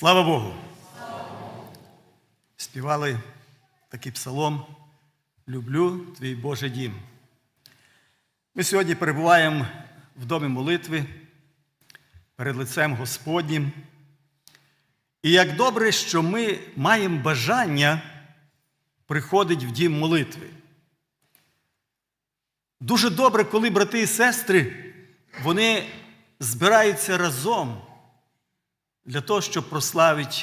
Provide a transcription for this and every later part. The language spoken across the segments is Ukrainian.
Слава Богу! Співали такий псалом Люблю твій Божий дім. Ми сьогодні перебуваємо в домі молитви перед лицем Господнім. І як добре, що ми маємо бажання приходити в дім молитви. Дуже добре, коли брати і сестри, вони збираються разом для того, щоб прославити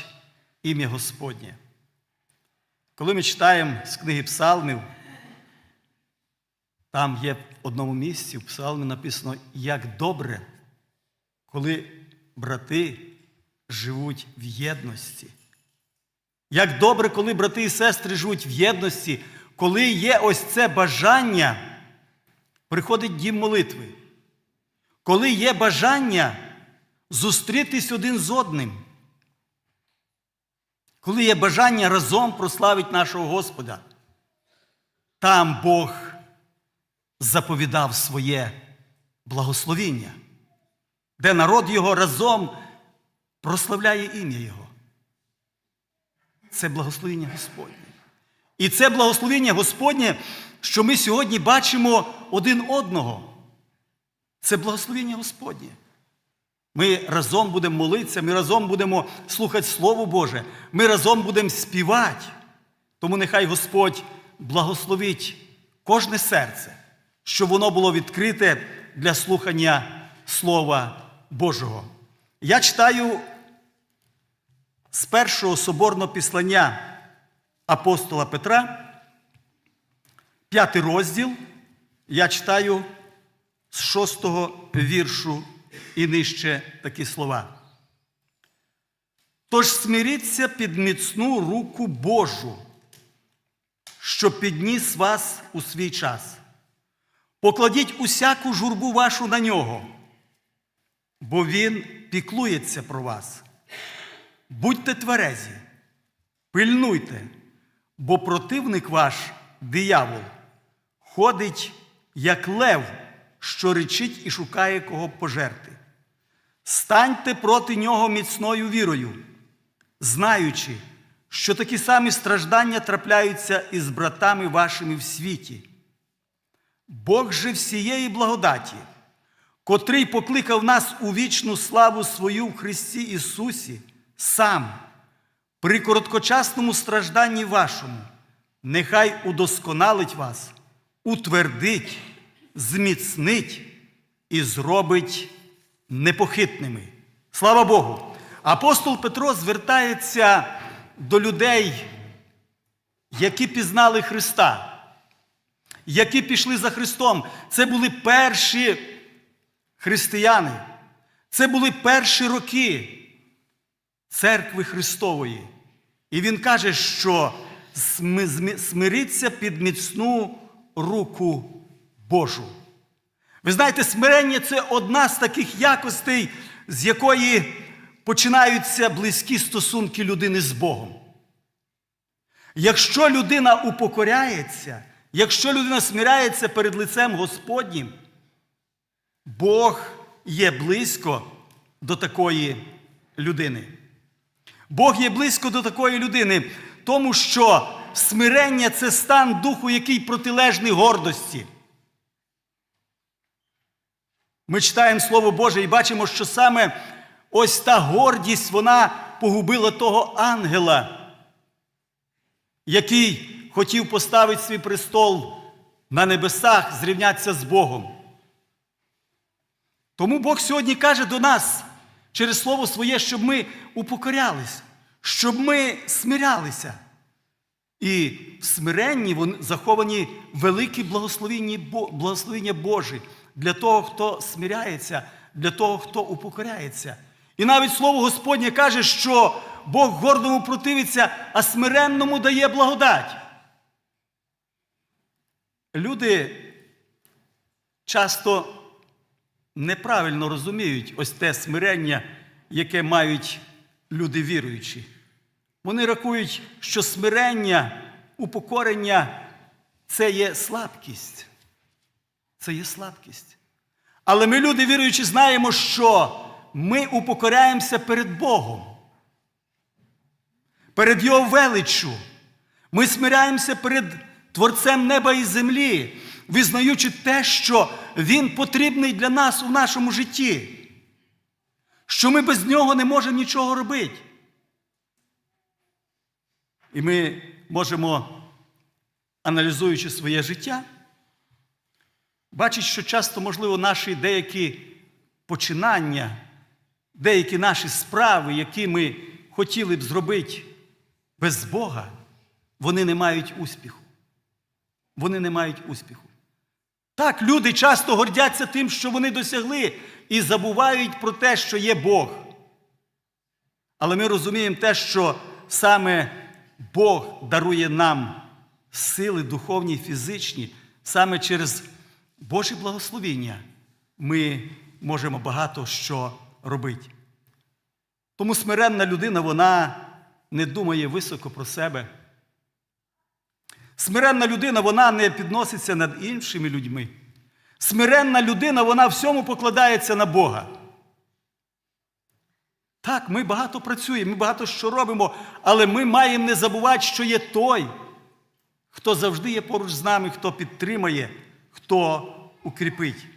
ім'я Господнє. Коли ми читаємо з книги Псалмів, там є в одному місці в Псалмі написано, як добре, коли брати живуть в єдності. Як добре, коли брати і сестри живуть в єдності, коли є ось це бажання, приходить дім молитви. Коли є бажання зустрітись один з одним. Коли є бажання разом прославити нашого Господа, там Бог заповідав своє благословіння, де народ його разом прославляє ім'я Його. Це благословіння Господнє. І це благословіння Господнє, що ми сьогодні бачимо один одного. Це благословіння Господнє. Ми разом будемо молитися, ми разом будемо слухати Слово Боже, ми разом будемо співати. Тому нехай Господь благословить кожне серце, щоб воно було відкрите для слухання Слова Божого. Я читаю з першого соборного післання апостола Петра, п'ятий розділ, я читаю з шостого віршу і нижче такі слова. Тож смиріться під міцну руку Божу, що підніс вас у свій час. Покладіть усяку журбу вашу на нього, бо Він піклується про вас. Будьте тверезі, пильнуйте, бо противник ваш, диявол, ходить, як лев, що речить і шукає кого пожерти. Станьте проти нього міцною вірою, знаючи, що такі самі страждання трапляються із братами вашими в світі. Бог же всієї благодаті, котрий покликав нас у вічну славу свою в Христі Ісусі, сам, при короткочасному стражданні вашому, нехай удосконалить вас, утвердить, зміцнить і зробить непохитними. Слава Богу! Апостол Петро звертається до людей, які пізнали Христа, які пішли за Христом. Це були перші християни, це були перші роки церкви Христової. І він каже, що смириться під міцну руку Божу. Ви знаєте, смирення це одна з таких якостей, з якої починаються близькі стосунки людини з Богом. Якщо людина упокоряється, якщо людина смиряється перед лицем Господнім, Бог є близько до такої людини. Бог є близько до такої людини, тому що смирення це стан духу, який протилежний гордості. Ми читаємо Слово Боже і бачимо, що саме ось та гордість вона погубила того ангела, який хотів поставити свій престол на небесах, зрівнятися з Богом. Тому Бог сьогодні каже до нас через Слово Своє, щоб ми упокорялись, щоб ми смирялися. І в смиренні заховані великі благословення Божі для того, хто смиряється, для того, хто упокоряється. І навіть Слово Господнє каже, що Бог гордому противиться, а смиренному дає благодать. Люди часто неправильно розуміють ось те смирення, яке мають люди віруючі. Вони рахують, що смирення, упокорення це є слабкість. Це є слабкість. Але ми, люди віруючі, знаємо, що ми упокоряємося перед Богом. перед Його величчю. Ми смиряємося перед Творцем неба і землі, визнаючи те, що Він потрібний для нас у нашому житті, що ми без нього не можемо нічого робити. І ми можемо, аналізуючи своє життя, бачити, що часто, можливо, наші деякі починання, деякі наші справи, які ми хотіли б зробити без Бога, вони не мають успіху. Вони не мають успіху. Так, люди часто гордяться тим, що вони досягли, і забувають про те, що є Бог. Але ми розуміємо те, що саме Бог дарує нам сили духовні фізичні, саме через Боже благословіння ми можемо багато що робити. Тому смиренна людина, вона не думає високо про себе. Смиренна людина, вона не підноситься над іншими людьми. Смиренна людина, вона всьому покладається на Бога. Так, ми багато працюємо, ми багато що робимо, але ми маємо не забувати, що є той, хто завжди є поруч з нами, хто підтримає, хто укріпить.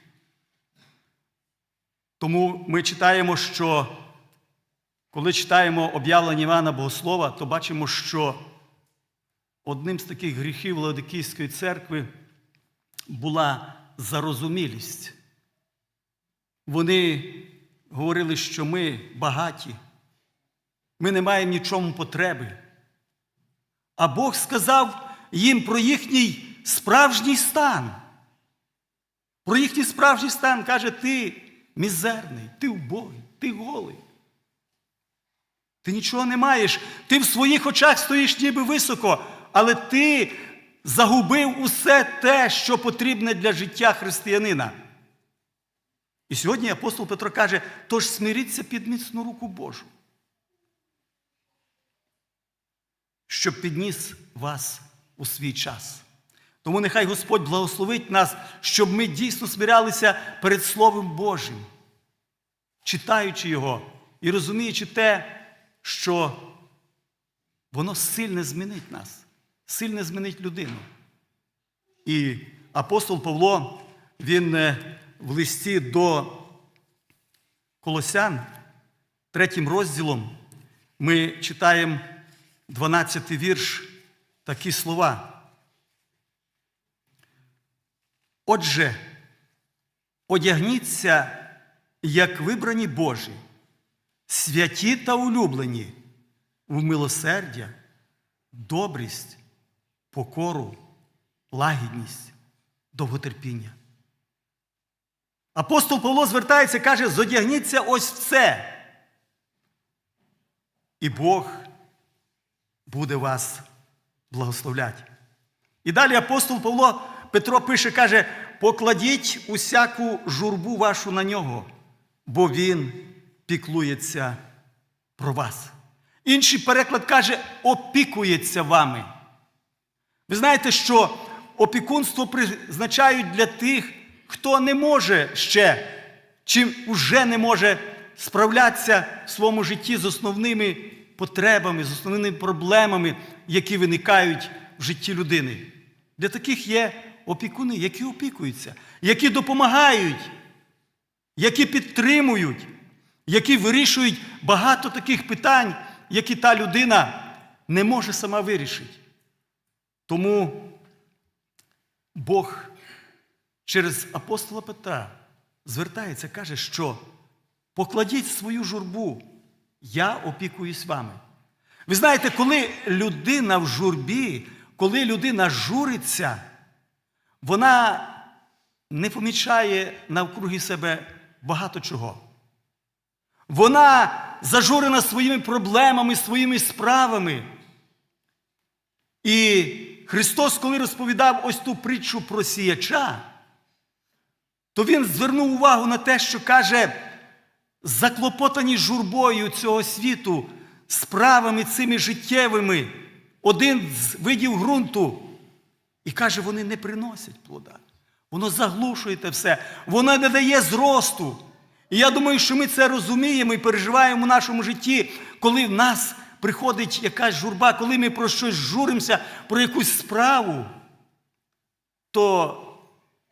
Тому ми читаємо, що коли читаємо об'явлення Івана Богослова, то бачимо, що одним з таких гріхів Ладикійської церкви була зарозумілість. Вони говорили, що ми багаті, ми не маємо нічому потреби. А Бог сказав їм про їхній справжній стан. Про їхній справжній стан каже, ти мізерний, ти убогий, ти голий. Ти нічого не маєш, ти в своїх очах стоїш ніби високо, але ти загубив усе те, що потрібне для життя християнина. І сьогодні апостол Петро каже: тож смиріться під міцну руку Божу, щоб підніс вас у свій час. Тому нехай Господь благословить нас, щоб ми дійсно смирялися перед Словом Божим, читаючи Його і розуміючи те, що воно сильно змінить нас, сильно змінить людину. І апостол Павло, він е, в листі до Колосян, третім розділом, ми читаємо 12 вірш, такі слова. Отже, одягніться, як вибрані Божі, святі та улюблені в милосердя, добрість, покору, лагідність, довготерпіння. Апостол Павло звертається і каже: зодягніться ось в це. І Бог буде вас благословляти. І далі апостол Павло Петро пише, каже: покладіть усяку журбу вашу на нього, бо він піклується про вас. Інший переклад каже, опікується вами. Ви знаєте, що опікунство призначають для тих, хто не може ще, чи вже не може справлятися в своєму житті з основними потребами, з основними проблемами, які виникають в житті людини. Для таких є опікуни, які опікуються, які допомагають, які підтримують, які вирішують багато таких питань, які та людина не може сама вирішити. Тому Бог через апостола Петра звертається, каже, що покладіть свою журбу, я опікуюсь вами. Ви знаєте, коли людина в журбі, коли людина журиться, вона не помічає навкруги себе багато чого. Вона зажурена своїми проблемами, своїми справами. І Христос, коли розповідав ось ту притчу про сіяча, то Він звернув увагу на те, що каже, заклопотані журбою цього світу, справами цими життєвими, один з видів ґрунту. І каже, вони не приносять плода. Воно заглушує те все, воно не дає зросту. І я думаю, що ми це розуміємо і переживаємо в нашому житті, коли в нас приходить якась журба, коли ми про щось журимося, про якусь справу, то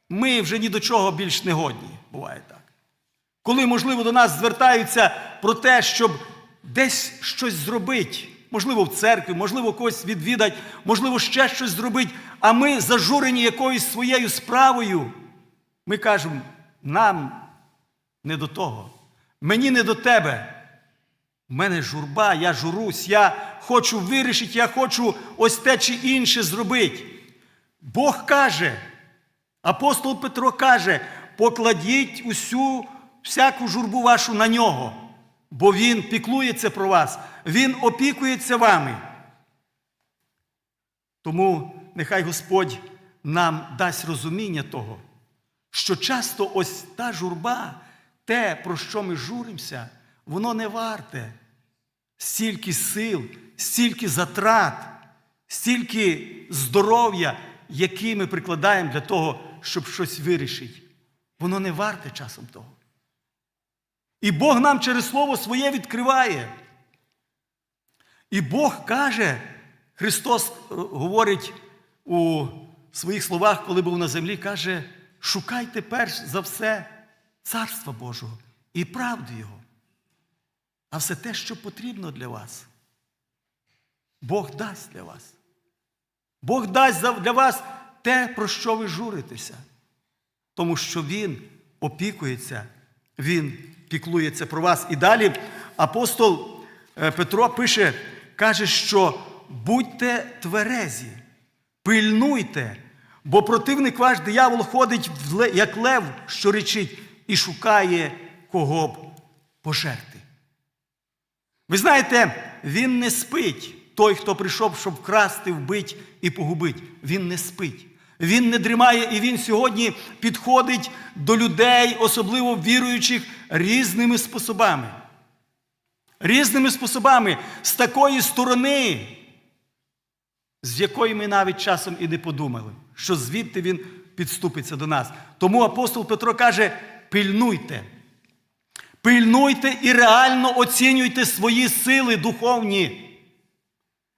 ми вже ні до чого більш не годні. Буває так. Коли, можливо, до нас звертаються про те, щоб десь щось зробити, можливо, в церкві, можливо, когось відвідати, можливо, ще щось зробити, а ми зажурені якоюсь своєю справою, ми кажемо, нам не до того. Мені не до тебе. У мене журба, я журусь, я хочу вирішити, я хочу ось те чи інше зробити. Бог каже, апостол Петро каже, покладіть усю всяку журбу вашу на нього, бо Він піклується про вас, Він опікується вами. Тому нехай Господь нам дасть розуміння того, що часто ось та журба, те, про що ми журимося, воно не варте стільки сил, стільки затрат, стільки здоров'я, які ми прикладаємо для того, щоб щось вирішити. Воно не варте часом того. І Бог нам через Слово своє відкриває. І Бог каже, Христос е, говорить у своїх словах, коли був на землі, каже, шукайте перш за все Царства Божого і правду Його. А все те, що потрібно для вас, Бог дасть для вас. Бог дасть для вас те, про що ви журитеся. Тому що Він опікується, Він піклується про вас. І далі апостол е, Петро пише, каже, що будьте тверезі, пильнуйте, бо противник ваш диявол ходить як лев, що речить, і шукає кого б пожерти. Ви знаєте, він не спить. Той, хто прийшов, щоб вкрасти, вбити і погубити. Він не спить. Він не дрімає, і він сьогодні підходить до людей, особливо віруючих, різними способами. Різними способами, з такої сторони, з якої ми навіть часом і не подумали, що звідти він підступиться до нас. Тому апостол Петро каже: пильнуйте. Пильнуйте і реально оцінюйте свої сили духовні.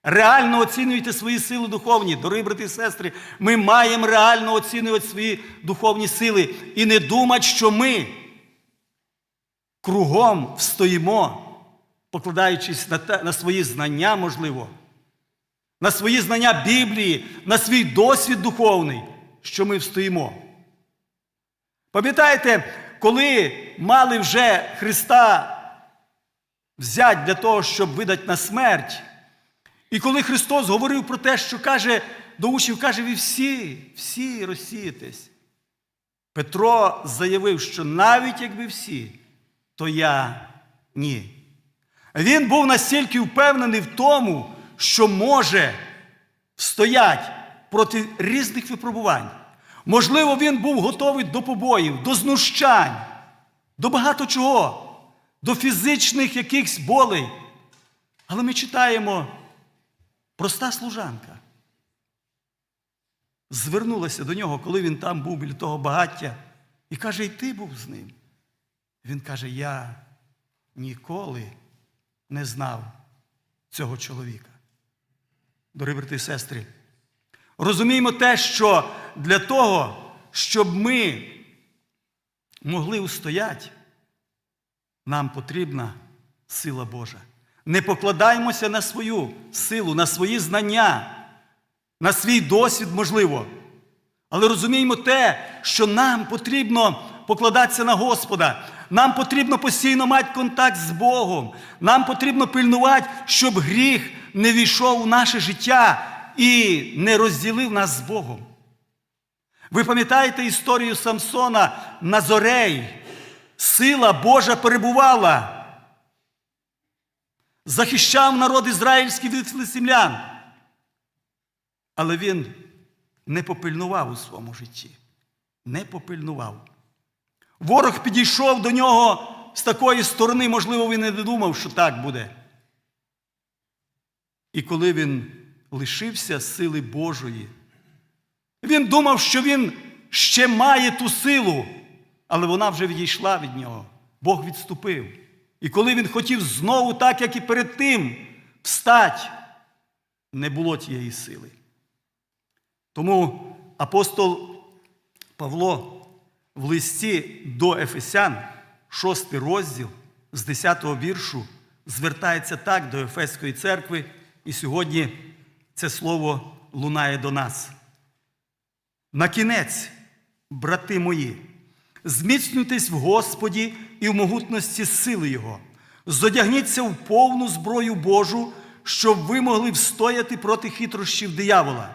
Реально оцінюйте свої сили духовні. Дорогі брати і сестри, ми маємо реально оцінювати свої духовні сили і не думати, що ми кругом встоїмо, покладаючись на, те, на свої знання, можливо, на свої знання Біблії, на свій досвід духовний, що ми встоїмо. Пам'ятаєте, коли мали вже Христа взяти для того, щоб видати на смерть, і коли Христос говорив про те, що каже до учнів, каже, ви всі, всі розсієтесь. Петро заявив, що навіть якби всі, то я ні. Він був настільки впевнений в тому, що може стоять проти різних випробувань. Можливо, він був готовий до побоїв, до знущань, до багато чого, до фізичних якихось болей. Але ми читаємо, проста служанка звернулася до нього, коли він там був біля того багаття, і каже, і ти був з ним. Він каже, я ніколи не знав цього чоловіка. Дорогі брати і сестри, розуміємо те, що для того, щоб ми могли устояти, нам потрібна сила Божа. Не покладаємося на свою силу, на свої знання, на свій досвід, можливо. Але розуміємо те, що нам потрібно покладатися на Господа. Нам потрібно постійно мати контакт з Богом. Нам потрібно пильнувати, щоб гріх не війшов у наше життя і не розділив нас з Богом. Ви пам'ятаєте історію Самсона Назорей? Сила Божа перебувала. Захищав народ ізраїльський від філистимлян. Але він не попильнував у своєму житті. Не попильнував. Ворог підійшов до нього з такої сторони, можливо, він не думав, що так буде. І коли він лишився сили Божої, він думав, що він ще має ту силу, але вона вже відійшла від нього. Бог відступив. І коли він хотів знову, так як і перед тим, встать, не було тієї сили. Тому апостол Павло в листі до Ефесян, 6 розділ з 10 віршу, звертається так до Ефеської церкви, і сьогодні це слово лунає до нас. На кінець, брати мої, зміцнюйтесь в Господі і в могутності сили Його, зодягніться в повну зброю Божу, щоб ви могли встояти проти хитрощів диявола.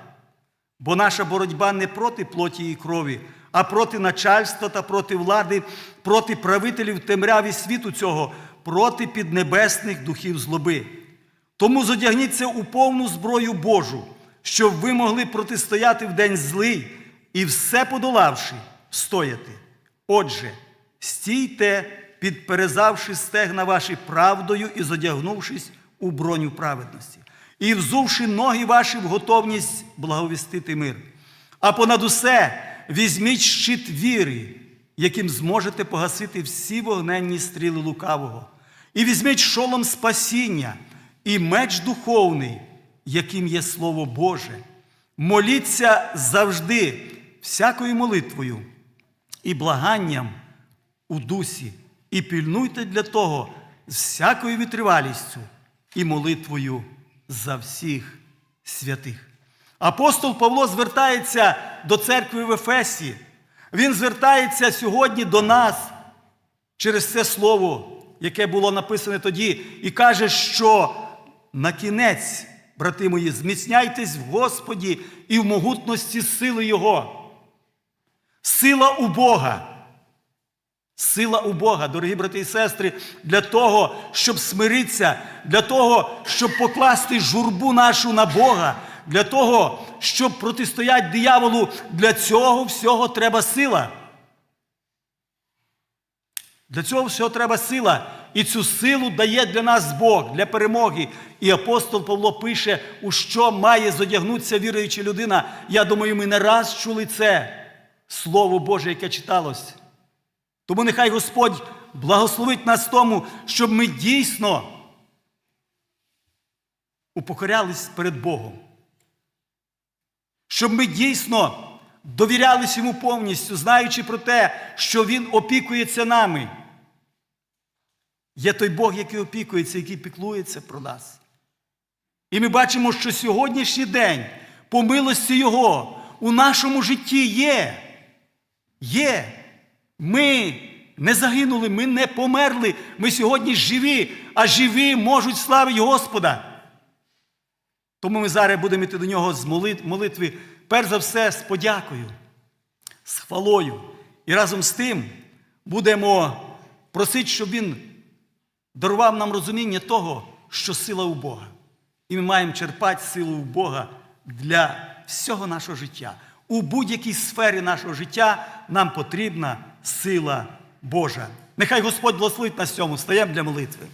Бо наша боротьба не проти плоті і крові, а проти начальства та проти влади, проти правителів темряві світу цього, проти піднебесних духів злоби. Тому зодягніться у повну зброю Божу, щоб ви могли протистояти в день злий і все подолавши, стояти. Отже, стійте, підперезавши стегна ваші правдою і зодягнувшись у броню праведності, і взувши ноги ваші в готовність благовістити мир. А понад усе візьміть щит віри, яким зможете погасити всі вогненні стріли лукавого, і візьміть шолом спасіння і меч духовний, яким є Слово Боже. Моліться завжди, всякою молитвою і благанням у дусі, і пильнуйте для того з всякою витривалістю і молитвою за всіх святих. Апостол Павло звертається до церкви в Ефесі. Він звертається сьогодні до нас через це слово, яке було написане тоді, і каже, що на кінець, брати мої, зміцняйтесь в Господі і в могутності сили Його. Сила у Бога. Сила у Бога, дорогі брати і сестри, для того, щоб смиритися, для того, щоб покласти журбу нашу на Бога, для того, щоб протистояти дияволу, для цього всього треба сила. Для цього всього треба сила. І цю силу дає для нас Бог, для перемоги. І апостол Павло пише, у що має зодягнутися віруюча людина. Я думаю, ми не раз чули це Слово Боже, яке читалось. Тому нехай Господь благословить нас тому, щоб ми дійсно упокорялись перед Богом. Щоб ми дійсно довірялись йому повністю, знаючи про те, що Він опікується нами. Є той Бог, який опікується, який піклується про нас. І ми бачимо, що сьогоднішній день, по милості Його, у нашому житті є. Є. Ми не загинули, ми не померли. Ми сьогодні живі, а живі можуть славити Господа. Тому ми зараз будемо йти до нього з молитви, перш за все, з подякою, з хвалою. І разом з тим будемо просити, щоб Він дарував нам розуміння того, що сила у Бога. І ми маємо черпати силу у Бога для всього нашого життя. У будь-якій сфері нашого життя нам потрібна сила Божа. Нехай Господь благословить нас цьому. Стаємо для молитви.